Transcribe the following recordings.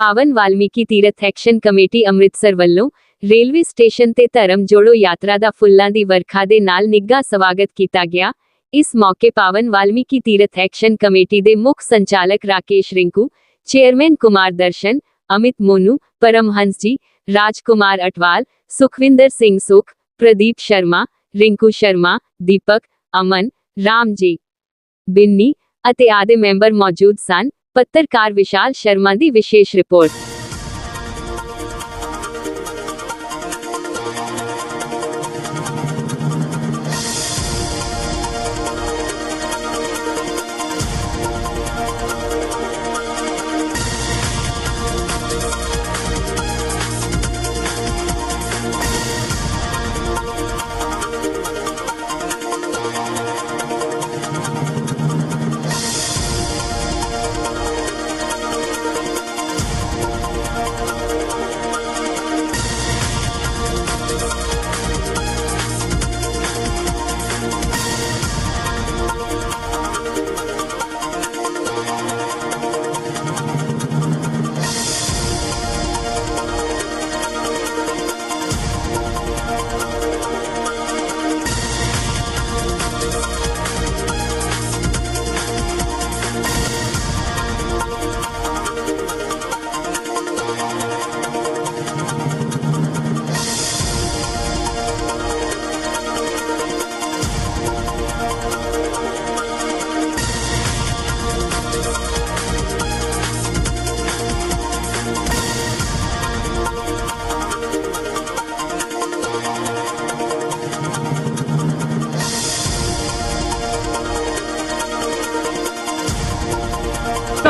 ਪਾਵਨ Valmiki Tirath action committee Amritsar ਵੱਲੋਂ railway station ਤੇ ਧਰਮ ਜੋੜੋ ਯਾਤਰਾ ਦਾ ਫੁੱਲਾਂ ਦੀ ਵਰਖਾ ਦੇ ਨਾਲ ਨਿੱਘਾ ਸਵਾਗਤ ਕੀਤਾ ਗਿਆ। ਇਸ ਮੌਕੇ ਪਾਵਨ ਵਾਲਮੀਕੀ ਤੀਰਥ ਐਕਸ਼ਨ ਕਮੇਟੀ ਦੇ ਮੁੱਖ ਸੰਚਾਲਕ ਰਾਕੇਸ਼ ਰਿੰਕੂ, ਚੇਅਰਮੈਨ ਕੁਮਾਰ ਦਰਸ਼ਨ, ਅਮਿਤ ਮੋਨੂ, ਪਰਮਹੰਸ ਜੀ, ਰਾਜਕੁਮਾਰ ਅਟਵਾਲ, ਸੁਖਵਿੰਦਰ ਸਿੰਘ ਸੁਖ, ਪ੍ਰਦੀਪ ਸ਼ਰਮਾ, ਰਿੰਕੂ ਸ਼ਰਮਾ, ਦੀਪਕ, ਅਮਨ, ਰਾਮ ਜੀ ਬਿੰਨੀ ਅਤੇ ਆਦੇ ਮੈਂਬਰ ਮੌਜੂਦ ਸਨ। ਪੱਤਰਕਾਰ ਵਿਸ਼ਾਲ ਸ਼ਰਮਾ ਦੀ ਵਿਸ਼ੇਸ਼ ਰਿਪੋਰਟ।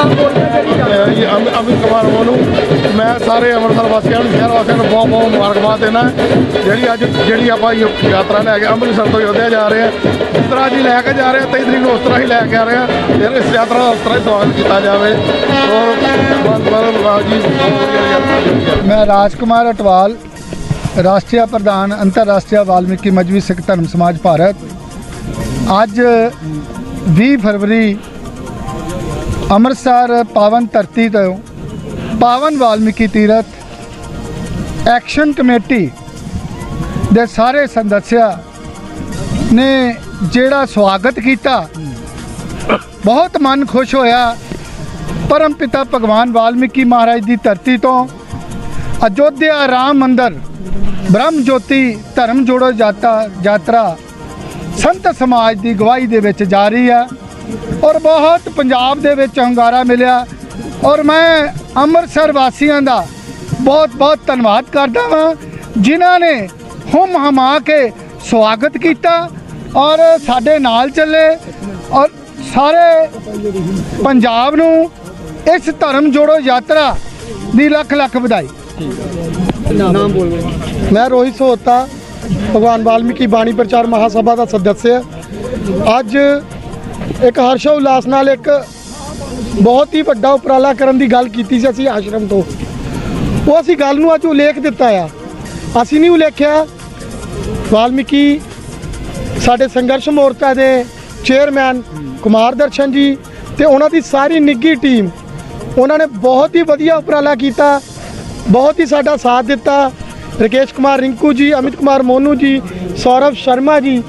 ਜੀ ਅਮਿਤ ਅਮਿਤ ਕੁਮਾਰ ਮੋਨੂ ਮੈਂ ਸਾਰੇ ਅੰਮ੍ਰਿਤਸਰ ਵਾਸੀਆਂ ਨੂੰ ਸ਼ਹਿਰ ਵਾਸੀਆਂ ਨੂੰ ਬਹੁਤ ਬਹੁਤ ਮੁਬਾਰਕਬਾਦ ਦੇਣਾ। ਜਿਹੜੀ ਅੱਜ ਜਿਹੜੀ ਆਪਾਂ ਯਾਤਰਾ ਲੈ ਕੇ ਅੰਮ੍ਰਿਤਸਰ ਤੋਂ ਯੋਧਿਆ ਜਾ ਰਹੇ ਆ ਜਿਸ ਤਰ੍ਹਾਂ ਜੀ ਲੈ ਕੇ ਜਾ ਰਹੇ ਆ 23 ਤਰੀਕ ਨੂੰ ਉਸ ਤਰ੍ਹਾਂ ਹੀ ਲੈ ਕੇ ਆ ਰਹੇ ਆ ਫਿਰ ਇਸ ਯਾਤਰਾ ਦਾ ਉਸ ਤਰ੍ਹਾਂ ਹੀ ਸਵਾਗਤ ਕੀਤਾ ਜਾਵੇ। ਔਰ ਜੀ ਬਹੁਤ ਜਿਹੜੀ ਆ ਮੈਂ ਰਾਜਕੁਮਾਰ ਅਟਵਾਲ ਰਾਸ਼ਟਰੀ ਪ੍ਰਧਾਨ ਅੰਤਰਰਾਸ਼ਟਰੀ ਵਾਲਮੀਕੀ ਮਜਬੀ ਸਿੱਖ ਧਰਮ ਸਮਾਜ ਭਾਰਤ। ਅੱਜ 20 ਫਰਵਰੀ ਅੰਮ੍ਰਿਤਸਰ ਪਾਵਨ ਧਰਤੀ ਤੋਂ ਪਾਵਨ ਵਾਲਮੀਕੀ ਤੀਰਥ ਐਕਸ਼ਨ ਕਮੇਟੀ ਦੇ ਸਾਰੇ ਸਦੱਸਿਆ ਨੇ ਜਿਹੜਾ ਸਵਾਗਤ ਕੀਤਾ, ਬਹੁਤ ਮਨ ਖੁਸ਼ ਹੋਇਆ। ਪਰਮ ਪਿਤਾ ਭਗਵਾਨ ਵਾਲਮੀਕੀ ਮਹਾਰਾਜ ਦੀ ਧਰਤੀ ਤੋਂ ਅਯੋਧਿਆ ਰਾਮ ਮੰਦਰ, ਬ੍ਰਹਮ ਜੋਤੀ ਧਰਮ ਜੋੜੋ ਜਾਤਾ ਯਾਤਰਾ ਸੰਤ ਸਮਾਜ ਦੀ ਗਵਾਹੀ ਦੇ ਵਿੱਚ ਜਾਰੀ ਹੈ। ਔਰ ਬਹੁਤ ਪੰਜਾਬ ਦੇ ਵਿੱਚ ਹੰਗਾਰਾ ਮਿਲਿਆ। ਔਰ ਮੈਂ ਅੰਮ੍ਰਿਤਸਰ ਵਾਸੀਆਂ ਦਾ ਬਹੁਤ ਬਹੁਤ ਧੰਨਵਾਦ ਕਰਦਾ ਹਾਂ ਜਿਨ੍ਹਾਂ ਨੇ ਹੁਮ ਹਮਾ ਕੇ ਸਵਾਗਤ ਕੀਤਾ ਔਰ ਸਾਡੇ ਨਾਲ ਚੱਲੇ ਔਰ ਸਾਰੇ ਪੰਜਾਬ ਨੂੰ ਇਸ ਧਰਮ ਜੋੜੋ ਯਾਤਰਾ ਦੀ ਲੱਖ ਲੱਖ ਵਧਾਈ। ਮੈਂ ਰੋਹਿਤ ਸੋਤਾ ਭਗਵਾਨ ਵਾਲਮੀਕੀ ਬਾਣੀ ਪ੍ਰਚਾਰ ਮਹਾਸਭਾ ਦਾ ਸਦੱਸਿਆ ਅੱਜ ਇੱਕ ਹਰਸ਼ੋ ਉਲਾਸ ਨਾਲ ਇੱਕ ਬਹੁਤ ਹੀ ਵੱਡਾ ਉਪਰਾਲਾ ਕਰਨ ਦੀ ਗੱਲ ਕੀਤੀ ਸੀ ਅਸੀਂ ਆਸ਼ਰਮ ਤੋਂ। ਉਹ ਅਸੀਂ ਗੱਲ ਨੂੰ ਅੱਜ ਉਲੇਖ ਦਿੱਤਾ ਆ। ਅਸੀਂ ਨਹੀਂ ਉਲੇਖਿਆ। ਵਾਲਮੀਕੀ ਸਾਡੇ ਸੰਘਰਸ਼ ਮੋਰਚਾ ਦੇ ਚੇਅਰਮੈਨ ਕੁਮਾਰ ਦਰਸ਼ਨ ਜੀ ਤੇ ਉਹਨਾਂ ਦੀ ਸਾਰੀ ਨਿੱਗੀ ਟੀਮ, ਉਹਨਾਂ ਨੇ ਬਹੁਤ ਹੀ ਵਧੀਆ ਉਪਰਾਲਾ ਕੀਤਾ, ਬਹੁਤ ਹੀ ਸਾਡਾ ਸਾਥ ਦਿੱਤਾ। ਰਕੇਸ਼ ਕੁਮਾਰ ਰਿੰਕੂ ਜੀ, ਅਮਿਤ ਕੁਮਾਰ ਮੋਨੂ ਜੀ, ਸੌਰਵ ਸ਼ਰਮਾ ਜੀ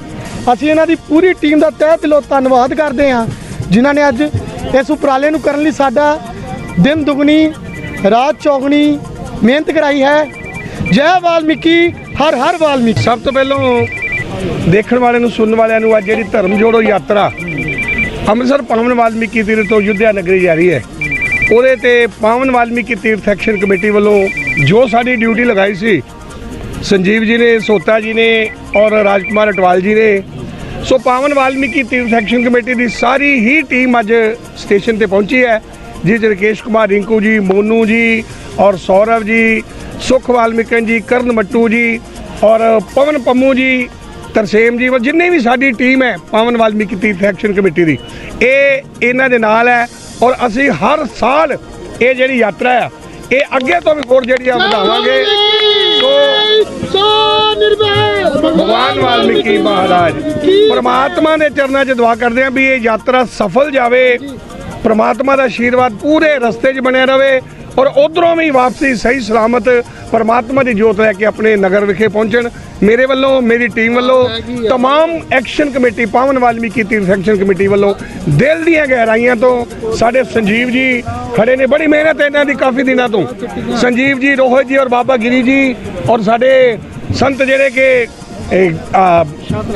ਅਸੀਂ ਇਹਨਾਂ ਦੀ ਪੂਰੀ ਟੀਮ ਦਾ ਤਹਿ ਦਿਲੋਂ ਧੰਨਵਾਦ ਕਰਦੇ ਹਾਂ, ਜਿਨ੍ਹਾਂ ਨੇ ਅੱਜ ਇਸ ਉਪਰਾਲੇ ਨੂੰ ਕਰਨ ਲਈ ਸਾਡਾ ਦਿਨ ਦੁਗਣੀ, ਰਾਤ ਚੌਗਣੀ ਮਿਹਨਤ ਕਰਾਈ ਹੈ। ਜੈ ਵਾਲਮੀਕੀ, ਹਰ ਹਰ ਵਾਲਮੀਕੀ। ਸਭ ਤੋਂ ਪਹਿਲਾਂ ਦੇਖਣ ਵਾਲਿਆਂ ਨੂੰ, ਸੁਣਨ ਵਾਲਿਆਂ ਨੂੰ ਅੱਜ ਜਿਹੜੀ ਧਰਮ ਜੋੜੋ ਯਾਤਰਾ ਅੰਮ੍ਰਿਤਸਰ ਪਾਵਨ ਵਾਲਮੀਕੀ ਤੀਰਥ ਤੋਂ ਯੁੱਧਿਆ ਨਗਰੀ ਜਾ ਰਹੀ ਹੈ। ਉਹਦੇ ਤੇ ਪਾਵਨ ਵਾਲਮੀਕੀ ਤੀਰਥ ਐਕਸ਼ਨ ਕਮੇਟੀ ਵੱਲੋਂ ਜੋ ਸਾਡੀ ਡਿਊਟੀ ਲਗਾਈ ਸੀ ਸੰਜੀਵ ਜੀ ਨੇ ਸੋਤਾ ਜੀ ਨੇ ਔਰ ਰਾਜਕੁਮਾਰ ਅਟਵਾਲ ਜੀ ਨੇ। ਸੋ ਪਾਵਨ ਵਾਲਮੀਕੀ ਤੀਰਥ ਐਕਸ਼ਨ ਕਮੇਟੀ ਦੀ ਸਾਰੀ ਹੀ ਟੀਮ ਅੱਜ ਸਟੇਸ਼ਨ ਤੇ ਪਹੁੰਚੀ ਹੈ। ਜਿਸ ਰਕੇਸ਼ ਕੁਮਾਰ ਰਿੰਕੂ ਜੀ ਮੋਨੂ ਜੀ ਔਰ ਸੌਰਵ ਜੀ ਸੁਖ ਵਾਲਮੀਕਨ ਜੀ ਕਰਨ ਮੱਟੂ ਜੀ ਔਰ ਪਵਨ ਪੰਮੂ ਜੀ ਤਰਸੇਮ ਜੀ ਜਿੰਨੇ ਵੀ ਸਾਡੀ ਟੀਮ ਹੈ ਪਾਵਨ ਵਾਲਮੀਕੀ ਤੀਰਥ ਐਕਸ਼ਨ ਕਮੇਟੀ ਦੀ ਇਹ ਇਹਨਾਂ ਦੇ ਨਾਲ ਹੈ ਔਰ ਅਸੀਂ ਹਰ ਸਾਲ ਇਹ ਜਿਹੜੀ ਯਾਤਰਾ ਆ ਇਹ ਅੱਗੇ ਤੋਂ ਵੀ ਹੋਰ ਜਿਹੜੀ ਆ ਵਧਾਵਾਂਗੇ। ਭਗਵਾਨ ਵਾਲਮੀਕੀ ਮਹਾਰਾਜ, ਪ੍ਰਮਾਤਮਾ ਦੇ ਚਰਨਾਂ 'ਚ ਦੁਆ ਕਰਦੇ ਆਂ ਵੀ ਇਹ ਯਾਤਰਾ ਸਫਲ ਜਾਵੇ, ਪ੍ਰਮਾਤਮਾ ਦਾ ਆਸ਼ੀਰਵਾਦ ਪੂਰੇ ਰਸਤੇ 'ਚ ਬਣਿਆ ਰਵੇ ਔਰ ਉਧਰੋਂ ਵੀ ਵਾਪਸੀ ਸਹੀ ਸਲਾਮਤ ਪਰਮਾਤਮਾ ਦੀ ਜੋਤ ਲੈ ਕੇ ਆਪਣੇ ਨਗਰ ਵਿਖੇ ਪਹੁੰਚਣ ਮੇਰੇ ਵੱਲੋਂ ਮੇਰੀ ਟੀਮ ਵੱਲੋਂ तमाम ਐਕਸ਼ਨ ਕਮੇਟੀ ਪਾਵਨ ਵਾਲਮੀਕੀ ਤੀਰਥ ਐਕਸ਼ਨ ਕਮੇਟੀ ਵੱਲੋਂ ਦਿਲ ਦੀਆਂ ਗਹਿਰਾਈਆਂ ਤੋਂ ਸਾਡੇ ਸੰਜੀਵ ਜੀ ਖੜੇ ਨੇ ਬੜੀ ਮਿਹਨਤ ਹੈ ਇਹਨਾਂ ਦੀ ਕਾਫੀ ਦਿਨਾਂ ਤੋਂ ਸੰਜੀਵ ਜੀ ਰੋਹਿਤ ਜੀ ਔਰ ਬਾਬਾ ਗਿਰੀ ਜੀ ਔਰ ਸਾਡੇ ਸੰਤ ਜਿਹੜੇ ਕਿ ਇਹ, ਆ,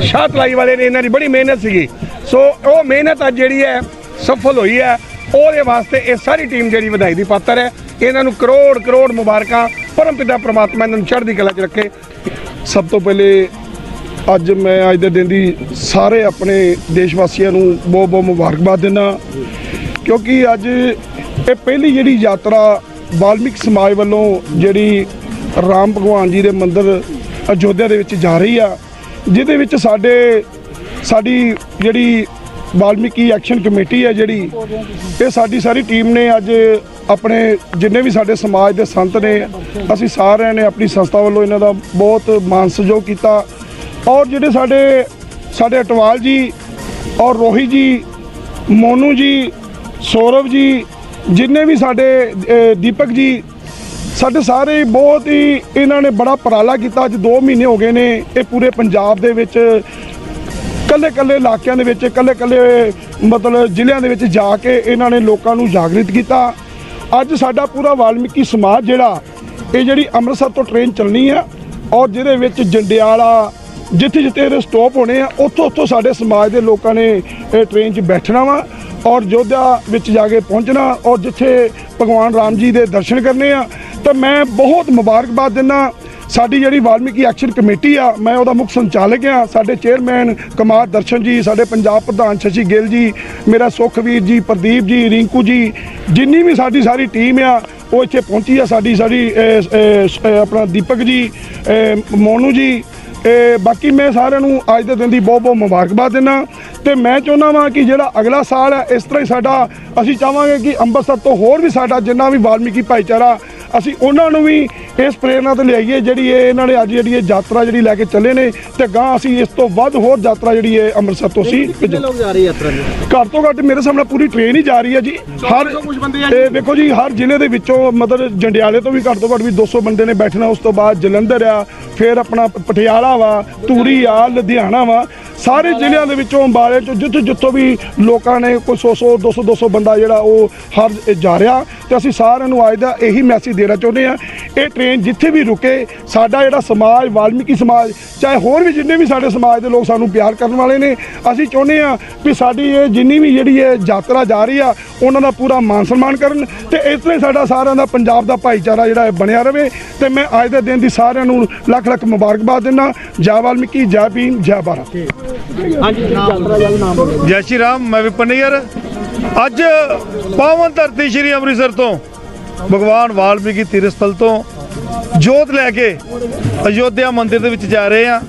ਸ਼ਾਹ ਤਲਾਈ ਵਾਲੇ ਨੇ ਇਹਨਾਂ ਦੀ ਬੜੀ ਮਿਹਨਤ ਸੀਗੀ ਸੋ ਉਹ ਮਿਹਨਤ ਅੱਜ ਜਿਹੜੀ ਹੈ ਸਫਲ ਹੋਈ ਹੈ ਉਹਦੇ ਵਾਸਤੇ ਇਹ ਸਾਰੀ ਟੀਮ ਜਿਹੜੀ ਵਧਾਈ ਦੀ ਪਾਤਰ ਹੈ। ਇਹਨਾਂ ਨੂੰ ਕਰੋੜ ਕਰੋੜ ਮੁਬਾਰਕਾਂ ਪਰਮਪਿਤਾ ਪ੍ਰਮਾਤਮਾ ਇਹਨਾਂ ਨੂੰ ਚੜ੍ਹਦੀ ਕਲਾ 'ਚ ਰੱਖੇ। ਸਭ ਤੋਂ ਪਹਿਲੇ ਅੱਜ ਮੈਂ ਅੱਜ ਦੇ ਦਿਨ ਦੀ ਸਾਰੇ ਆਪਣੇ ਦੇਸ਼ ਵਾਸੀਆਂ ਨੂੰ ਬਹੁਤ ਬਹੁਤ ਮੁਬਾਰਕਬਾਦ ਦਿੰਦਾ। ਕਿਉਂਕਿ ਅੱਜ ਇਹ ਪਹਿਲੀ ਜਿਹੜੀ ਯਾਤਰਾ ਵਾਲਮੀਕ ਸਮਾਜ ਵੱਲੋਂ ਜਿਹੜੀ ਰਾਮ ਭਗਵਾਨ ਜੀ ਦੇ ਮੰਦਿਰ ਅਯੋਧਿਆ ਦੇ ਵਿੱਚ ਜਾ ਰਹੀ ਆ, ਜਿਹਦੇ ਵਿੱਚ ਸਾਡੇ ਸਾਡੀ ਜਿਹੜੀ ਵਾਲਮੀਕੀ ਐਕਸ਼ਨ ਕਮੇਟੀ ਹੈ ਜਿਹੜੀ, ਇਹ ਸਾਡੀ ਸਾਰੀ ਟੀਮ ਨੇ ਅੱਜ ਆਪਣੇ ਜਿੰਨੇ ਵੀ ਸਾਡੇ ਸਮਾਜ ਦੇ ਸੰਤ ਨੇ, ਅਸੀਂ ਸਾਰਿਆਂ ਨੇ ਆਪਣੀ ਸੰਸਥਾ ਵੱਲੋਂ ਇਹਨਾਂ ਦਾ ਬਹੁਤ ਮਾਨ ਸਹਿਯੋਗ ਕੀਤਾ। ਔਰ ਜਿਹੜੇ ਸਾਡੇ ਸਾਡੇ ਅਟਵਾਲ ਜੀ ਔਰ ਰੋਹੀ ਜੀ, ਮੋਨੂ ਜੀ, ਸੌਰਵ ਜੀ, ਜਿੰਨੇ ਵੀ ਸਾਡੇ ਦੀਪਕ ਜੀ, ਸਾਡੇ ਸਾਰੇ ਬਹੁਤ ਹੀ ਇਹਨਾਂ ਨੇ ਬੜਾ ਉਪਰਾਲਾ ਕੀਤਾ। ਅੱਜ 2 ਮਹੀਨੇ ਹੋ ਗਏ ਨੇ, ਇਹ ਪੂਰੇ ਪੰਜਾਬ ਦੇ ਵਿੱਚ ਕੱਲੇ ਕੱਲੇ ਇਲਾਕਿਆਂ ਦੇ ਵਿੱਚ ਕੱਲੇ ਕੱਲੇ ਮਤਲਬ ਜ਼ਿਲ੍ਹਿਆਂ ਦੇ ਵਿੱਚ ਜਾ ਕੇ ਇਹਨਾਂ ਨੇ ਲੋਕਾਂ ਨੂੰ ਜਾਗਰਿਤ ਕੀਤਾ। ਅੱਜ ਸਾਡਾ ਪੂਰਾ ਵਾਲਮੀਕੀ ਸਮਾਜ ਜਿਹੜਾ, ਇਹ ਜਿਹੜੀ ਅੰਮ੍ਰਿਤਸਰ ਤੋਂ ਟ੍ਰੇਨ ਚੱਲਣੀ ਆ, ਔਰ ਜਿਹਦੇ ਵਿੱਚ ਜੰਡਿਆਲਾ ਜਿੱਥੇ ਜਿੱਥੇ ਇਹਦੇ ਸਟਾਪ ਹੋਣੇ ਆ ਉੱਥੋਂ ਉੱਥੋਂ ਸਾਡੇ ਸਮਾਜ ਦੇ ਲੋਕਾਂ ਨੇ ਇਹ ਟ੍ਰੇਨ 'ਚ ਬੈਠਣਾ ਵਾ, ਔਰ ਯੋਧਿਆ ਵਿੱਚ ਜਾ ਕੇ ਪਹੁੰਚਣਾ, ਔਰ ਜਿੱਥੇ ਭਗਵਾਨ ਰਾਮ ਜੀ ਦੇ ਦਰਸ਼ਨ ਕਰਨੇ ਆ, ਤਾਂ ਮੈਂ ਬਹੁਤ ਮੁਬਾਰਕਬਾਦ ਦਿੰਦਾ ਸਾਡੀ ਜਿਹੜੀ ਵਾਲਮੀਕੀ ਐਕਸ਼ਨ ਕਮੇਟੀ ਆ, ਮੈਂ ਉਹਦਾ ਮੁੱਖ ਸੰਚਾਲਕ ਆ। ਸਾਡੇ ਚੇਅਰਮੈਨ ਕੁਮਾਰ ਦਰਸ਼ਨ ਜੀ, ਸਾਡੇ ਪੰਜਾਬ ਪ੍ਰਧਾਨ ਸ਼ਸ਼ੀ ਗਿੱਲ ਜੀ, ਮੇਰਾ ਸੁਖਵੀਰ ਜੀ, ਪ੍ਰਦੀਪ ਜੀ, ਰਿੰਕੂ ਜੀ, ਜਿੰਨੀ ਵੀ ਸਾਡੀ ਸਾਰੀ ਟੀਮ ਆ, ਉਹ ਇੱਥੇ ਪਹੁੰਚੀ ਆ ਸਾਡੀ ਸਾਡੀ ਆਪਣਾ ਦੀਪਕ ਜੀ ਮੋਨੂ ਜੀ ਇਹ ਬਾਕੀ ਮੈਂ ਸਾਰਿਆਂ ਨੂੰ ਅੱਜ ਦੇ ਦਿਨ ਦੀ ਬਹੁਤ ਬਹੁਤ ਮੁਬਾਰਕਬਾਦ ਦਿੰਦਾ। ਤੇ ਮੈਂ ਚਾਹੁੰਦਾ ਵਾਂ ਕਿ ਜਿਹੜਾ ਅਗਲਾ ਸਾਲ ਹੈ ਇਸ ਤਰ੍ਹਾਂ ਹੀ ਸਾਡਾ ਅਸੀਂ ਚਾਹਾਂਗੇ ਕਿ ਅੰਮ੍ਰਿਤਸਰ ਤੋਂ ਹੋਰ ਵੀ ਸਾਡਾ ਜਿੰਨਾ ਵੀ ਵਾਲਮੀਕੀ ਭਾਈਚਾਰਾ ਅਸੀਂ ਉਹਨਾਂ ਨੂੰ ਵੀ ਇਸ ਪ੍ਰੇਰਣਾ ਤੇ ਲਿਆਈਏ ਜਿਹੜੀ ਇਹ ਇਹਨਾਂ ਨੇ ਅੱਜ ਜਿਹੜੀ ਇਹ ਯਾਤਰਾ ਜਿਹੜੀ ਲੈ ਕੇ ਚੱਲੇ ਨੇ ਤੇ ਗਾਂ ਅਸੀਂ ਇਸ ਤੋਂ ਵੱਧ ਹੋਰ ਯਾਤਰਾ ਜਿਹੜੀ ਹੈ ਅੰਮ੍ਰਿਤਸਰ ਤੋਂ ਅਸੀਂ ਭੇਜੋ ਲੋਕ ਜਾ ਰਹੀ ਯਾਤਰਾ ਨੂੰ ਘੱਟ ਤੋਂ ਘੱਟ ਮੇਰੇ ਸਾਹਮਣੇ ਪੂਰੀ ਟ੍ਰੇਨ ਹੀ ਜਾ ਰਹੀ ਹੈ ਜੀ। ਹਰ ਇਹ ਵੇਖੋ ਜੀ ਹਰ ਜ਼ਿਲ੍ਹੇ ਦੇ ਵਿੱਚੋਂ ਮਤਲਬ ਜੰਡਿਆਲੇ ਤੋਂ ਵੀ ਘੱਟ ਤੋਂ ਘੱਟ ਵੀ 200 ਬੰਦੇ ਨੇ ਬੈਠਣਾ ਉਸ ਤੋਂ ਬਾਅਦ ਜਲੰਧਰ ਆ ਫਿਰ ਆਪਣਾ ਪ- ਪਟਿਆਲਾ ਵਾ ਧੂਰੀ ਆ, ਲੁਧਿਆਣਾ ਵਾ, ਸਾਰੇ ਜ਼ਿਲ੍ਹਿਆਂ ਦੇ ਵਿੱਚੋਂ ਅੰਬਾਲੇ ਚੋਂ ਜਿੱਥੋਂ ਜਿੱਥੋਂ ਵੀ ਲੋਕਾਂ ਨੇ ਕੋਈ 100 100 200 200 ਬੰਦਾ ਜਿਹੜਾ ਉਹ ਹਰ ਜਾ ਰਿਹਾ ਤੇ ਅਸੀਂ ਸਾਰਿਆਂ ਨੂੰ ਅੱਜ ਦਾ ਇਹੀ ਮੈਸੇਜ ਦੇਣਾ ਚਾਹੁੰਦੇ ਆ ਇਹ ਟ੍ਰੇਨ ਜਿੱਥੇ ਵੀ ਰੁਕੇ ਸਾਡਾ ਜਿਹੜਾ ਸਮਾਜ ਵਾਲਮੀਕੀ ਸਮਾਜ ਚਾਹੇ ਹੋਰ ਵੀ ਜਿੰਨੇ ਵੀ ਸਾਡੇ ਸਮਾਜ ਦੇ ਲੋਕ ਸਾਨੂੰ ਪਿਆਰ ਕਰਨ ਵਾਲੇ ਨੇ ਅਸੀਂ ਚਾਹੁੰਦੇ ਆ ਵੀ ਸਾਡੀ ਇਹ ਜਿੰਨੀ ਵੀ ਜਿਹੜੀ ਇਹ ਯਾਤਰਾ ਜਾ ਰਹੀ ਆ ਉਹਨਾਂ ਦਾ ਪੂਰਾ ਮਾਨ ਸਨਮਾਨ ਕਰਨ ਤੇ ਇਸ ਤਰ੍ਹਾਂ ਹੀ ਸਾਡਾ ਸਾਰਿਆਂ ਦਾ ਪੰਜਾਬ ਦਾ ਭਾਈਚਾਰਾ ਜਿਹੜਾ ਹੈ ਬਣਿਆ ਰਵੇ। ਤੇ ਮੈਂ ਅੱਜ ਦੇ ਦਿਨ ਦੀ ਸਾਰਿਆਂ ਨੂੰ ਲੱਖ ਲੱਖ ਮੁਬਾਰਕਬਾਦ ਦਿੰਦਾ। ਜੈ ਵਾਲਮੀਕੀ ਜੈ ਭੀਮ ਜੈ ਭਾਰਤ। ਜੈ ਸ਼੍ਰੀ ਰਾਮ ਮੈਂ ਵਿਪਨ ਨਈਅਰ। ਅੱਜ ਪਾਵਨ ਧਰਤੀ ਸ਼੍ਰੀ ਅੰਮ੍ਰਿਤਸਰ ਤੋਂ ਭਗਵਾਨ ਵਾਲਮੀਕੀ ਤੀਰਥ ਸਥਲ ਤੋਂ ਜੋਤ ਲੈ ਕੇ ਅਯੋਧਿਆ ਮੰਦਿਰ ਦੇ ਵਿੱਚ ਜਾ ਰਹੇ ਆ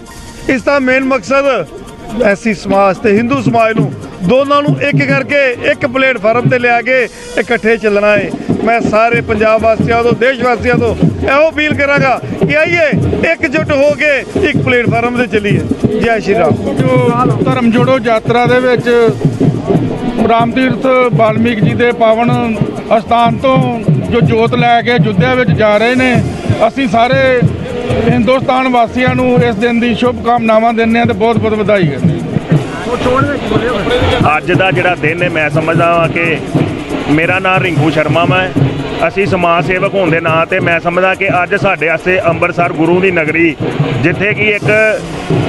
ਇਸ ਦਾ ਮੇਨ ਮਕਸਦ ਐਸੀ ਸਮਾਜ ਤੇ ਹਿੰਦੂ ਸਮਾਜ ਨੂੰ, ਦੋਨਾਂ ਨੂੰ ਇੱਕ ਕਰਕੇ ਇੱਕ ਪਲੇਟਫਾਰਮ ਤੇ ਲਿਆ ਕੇ ਇਕੱਠੇ ਚੱਲਣਾ ਹੈ। ਮੈਂ ਸਾਰੇ ਪੰਜਾਬ ਵਾਸੀਆਂ ਤੋਂ, ਦੇਸ਼ ਵਾਸੀਆਂ ਤੋਂ ਇਹੋ ਅਪੀਲ ਕਰਾਂਗਾ ਕਿ ਆਈਏ, ਇਕਜੁੱਟ ਹੋ ਕੇ ਇੱਕ ਪਲੇਟਫਾਰਮ ਤੇ ਚੱਲੀਏ। ਜੈ ਸ਼੍ਰੀ ਰਾਮ। ਜੋ ਧਰਮ ਜੋੜੋ ਯਾਤਰਾ ਦੇ ਵਿੱਚ ਰਾਮ ਤੀਰਥ ਵਾਲਮੀਕ ਜੀ ਦੇ ਪਾਵਨ ਅਸਥਾਨ ਤੋਂ ਜੋ ਜੋਤ ਲੈ ਕੇ ਅਯੁੱਧਿਆ ਵਿੱਚ ਜਾ ਰਹੇ ਨੇ, ਅਸੀਂ ਸਾਰੇ ਹਿੰਦੁਸਤਾਨ ਵਾਸੀਆਂ ਨੂੰ ਇਸ ਦਿਨ ਦੀ ਸ਼ੁਭ ਕਾਮਨਾਵਾਂ ਦਿੰਦੇ ਹਾਂ ਤੇ ਬਹੁਤ ਬਹੁਤ ਵਧਾਈ ਕਰਦੇ ਅੱਜ ਦਾ ਜਿਹੜਾ ਦਿਨ ਹੈ, ਮੈਂ ਸਮਝਦਾ ਹਾਂ ਕਿ ਮੇਰਾ ਨਾਮ ਰਿੰਕੂ ਸ਼ਰਮਾ ਮੈਂ। ਅਸੀਂ ਸਮਾਜ ਸੇਵਕ ਹੋਣ ਦੇ ਨਾਂ ਤੇ ਮੈਂ ਸਮਝਦਾ ਕਿ ਅੱਜ ਸਾਡੇ ਵਾਸਤੇ ਅੰਮ੍ਰਿਤਸਰ ਗੁਰੂ ਦੀ ਨਗਰੀ, ਜਿੱਥੇ ਕਿ ਇੱਕ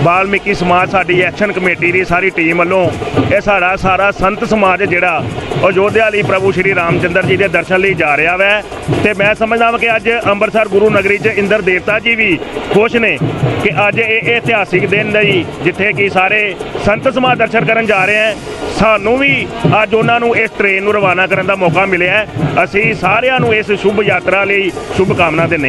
ਵਾਲਮੀਕੀ ਸਮਾਜ ਸਾਡੀ ਐਕਸ਼ਨ ਕਮੇਟੀ ਦੀ ਸਾਰੀ ਟੀਮ ਵੱਲੋਂ ਇਹ ਸਾਡਾ ਸਾਰਾ ਸੰਤ ਸਮਾਜ ਜਿਹੜਾ, ਅਯੋਧਿਆ ਲਈ ਪ੍ਰਭੂ ਸ਼੍ਰੀ ਰਾਮਚੰਦਰ ਜੀ ਦੇ ਦਰਸ਼ਨ ਲਈ ਜਾ ਰਿਹਾ ਵੈ। ਤੇ ਮੈਂ ਸਮਝਦਾ ਹਾਂ ਕਿ ਅੱਜ ਅੰਮ੍ਰਿਤਸਰ ਗੁਰੂ ਨਗਰੀ 'ਚ ਇੰਦਰ ਦੇਵਤਾ ਜੀ ਵੀ ਖੁਸ਼ ਨੇ ਕਿ ਅੱਜ ਇਹ ਇਤਿਹਾਸਿਕ ਦਿਨ ਲਈ ਜਿੱਥੇ ਕਿ ਸਾਰੇ ਸੰਤ ਸਮਾਜ ਦਰਸ਼ਨ ਕਰਨ ਜਾ ਰਹੇ ਹੈ। ਸਾਨੂੰ ਵੀ ਅੱਜ ਉਹਨਾਂ ਨੂੰ ਇਸ ਟ੍ਰੇਨ ਨੂੰ ਰਵਾਨਾ ਕਰਨ ਦਾ ਮੌਕਾ ਮਿਲਿਆ ਅਸੀਂ ਸਾਰਿਆਂ ਨੂੰ ਇਸ ਸ਼ੁਭ ਯਾਤਰਾ ਲਈ ਸ਼ੁਭ ਕਾਮਨਾ ਦਿੰਦੇ